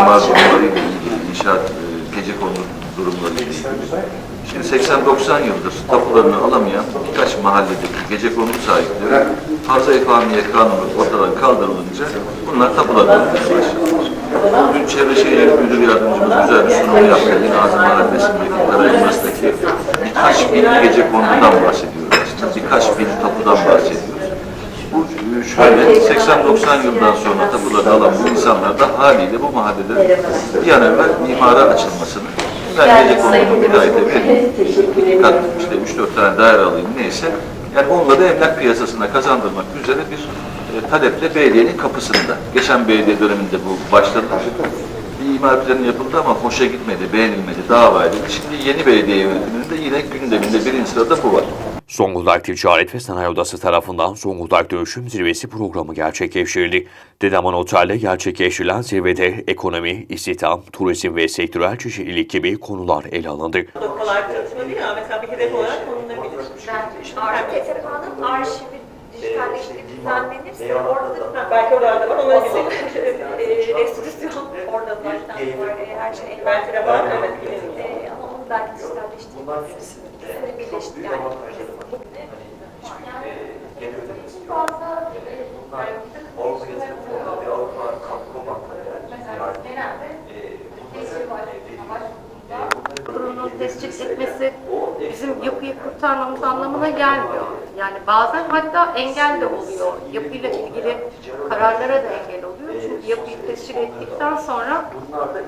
imar durumlarıyla ilgili, inşaat, e, gece kondu durumlarıyla ilgili. Şimdi 80-90 yıldır tapularını alamayan birkaç mahalledeki gece kondu sahipleri fazla ekvamiye kanunu ortadan kaldırılınca bunlar tapularını almaya başladılar. Dün Çevre Şehircilik Müdür Yardımcımız güzel bir sunum yaptı. Yine Azim Mahallesi'ndeki, Karayılmaz'daki birkaç bin gece konudan bahsediyoruz. Birkaç bin tapudan bahsediyoruz. Bu e, şöyle 80-90 yıldan sonra tapuları alan bu insanlar da haliyle bu mahallede bir an evvel mimara açılmasını ben gece konumu bir ayda iki kat işte 3-4 tane daire alayım neyse yani onları emlak piyasasına kazandırmak üzere bir e, taleple belediyenin kapısında. Geçen belediye döneminde bu başladı. Bir imar planı yapıldı ama hoşa gitmedi, beğenilmedi, dava edildi. Şimdi yeni belediye yönetiminde yine gündeminde birinci sırada bu var. Zonguldak Ticaret ve Sanayi Odası tarafından Zonguldak Dönüşüm Zirvesi programı gerçekleştirildi. Dedeman Otel'de gerçekleştirilen zirvede ekonomi, istihdam, turizm ve sektörel çeşitlilik gibi konular ele alındı. Çalışma değil ama mesela bir hedef olarak konulabilir. Artı TTK'nın arşivi dijitalleştirip düzenlenirse orada belki oralarda var, onları Asıl gidelim. e, restitüsyon orada var. E, Her şey Belki de var, evet, bilelim. E, Ama onu belki dijitalleştirip ikisini birleştir yani. Fazla Kurulunun tescil etmesi bizim yapıyı kurtarmamız anlamına gelmiyor. Yani bazen hatta engel de oluyor. Yapıyla ilgili kararlara da engel oluyor. Yapıyı tescil ettikten sonra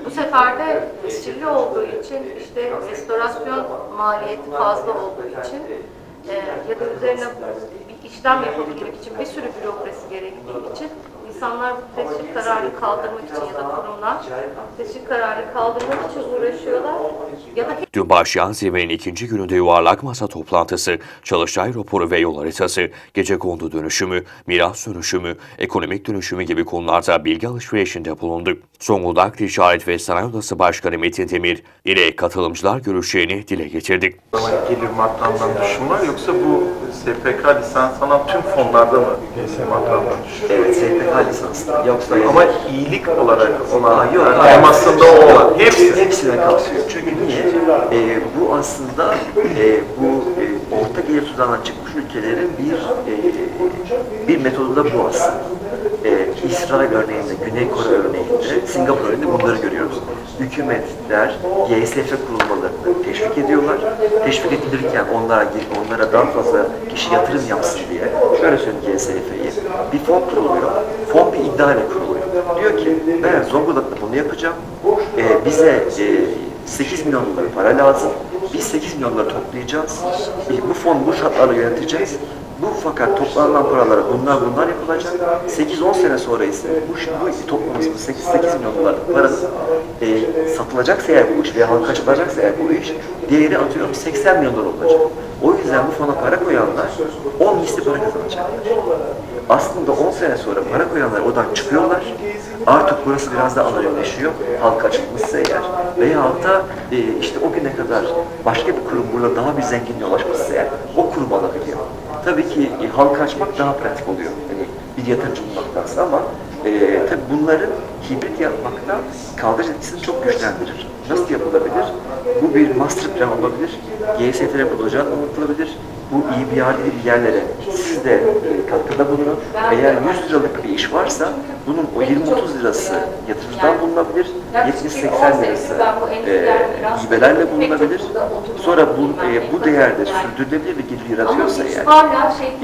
bu sefer de tescilli olduğu için işte restorasyon maliyeti fazla olduğu için e, ya da üzerine bir işlem yapabilmek için bir sürü bürokrasi gerektiği için insanlar bu tescil kararını kaldırmak için ya da kurumlar tescil kararını kaldırmak için uğraşıyorlar ya da Dün başlayan zirvenin ikinci gününde yuvarlak masa toplantısı, çalıştay raporu ve yol haritası, gece kondu dönüşümü, miras dönüşümü, ekonomik dönüşümü gibi konularda bilgi alışverişinde bulundu. Zonguldak Ticaret ve Sanayi Odası Başkanı Metin Demir ile katılımcılar görüşlerini dile getirdi. gelir maddenden düşüm var yoksa bu SPK lisans alan tüm fonlarda mı? Evet, SPK lisanslı. Yoksa Ama iyilik olarak olan, Aa, yok. yani temasında o olan hepsi. hepsine kapsıyor. Çünkü niye? Ee, bu aslında e, bu e, orta gelir tuzağından çıkmış ülkelerin bir e, bir metodu da bu aslında. E, İsrail örneğinde, Güney Kore örneğinde, Singapur örneğinde bunları görüyoruz. Hükümetler GSF kurulmalarını teşvik ediyorlar. Teşvik edilirken onlara onlara daha fazla kişi yatırım yapsın diye şöyle söyleyeyim GSF'yi. Bir fon kuruluyor. Fon bir iddia ile kuruluyor. Diyor ki ben Zonguldak'ta bunu yapacağım. E, bize e, 8 milyon dolar para lazım. Biz 8 milyon doları toplayacağız. E, bu fon bu şartlarla yöneteceğiz. Bu fakat toplanan paralara bunlar bunlar yapılacak. 8-10 sene sonra ise bu, bu toplamımız 8, 8 milyon dolarlık paranın e, satılacaksa eğer bu iş veya halka açılacaksa eğer bu iş değeri atıyorum 80 milyon dolar olacak. O yüzden bu fona para koyanlar 10 misli para kazanacaklar. Aslında 10 sene sonra para koyanlar oradan çıkıyorlar. Artık burası biraz da alırleşiyor. Halka açılmışsa eğer. Veyahut da e, işte o güne kadar başka bir kurum burada daha bir zenginliğe ulaşmışsa eğer o kurum alabiliyor. Tabii ki e, halka açmak daha pratik oluyor. Hani bir yatırımcı bulmaktansa ama e, tabii bunların hibrit yapmakta kaldıraç etkisini çok güçlendirir. Nasıl yapılabilir? Bu bir master plan olabilir. GST'de proje anlatılabilir. Bu gibi bir yerlere de e, katkıda bulunun. Eğer 100 liralık bir iş varsa bunun o 20-30 lirası yatırımdan bulunabilir. 70-80 lirası e, hibelerle bulunabilir. Sonra bu, e, bu değerde sürdürülebilir bir gelir yaratıyorsa eğer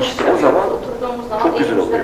işte o zaman çok güzel oluyor.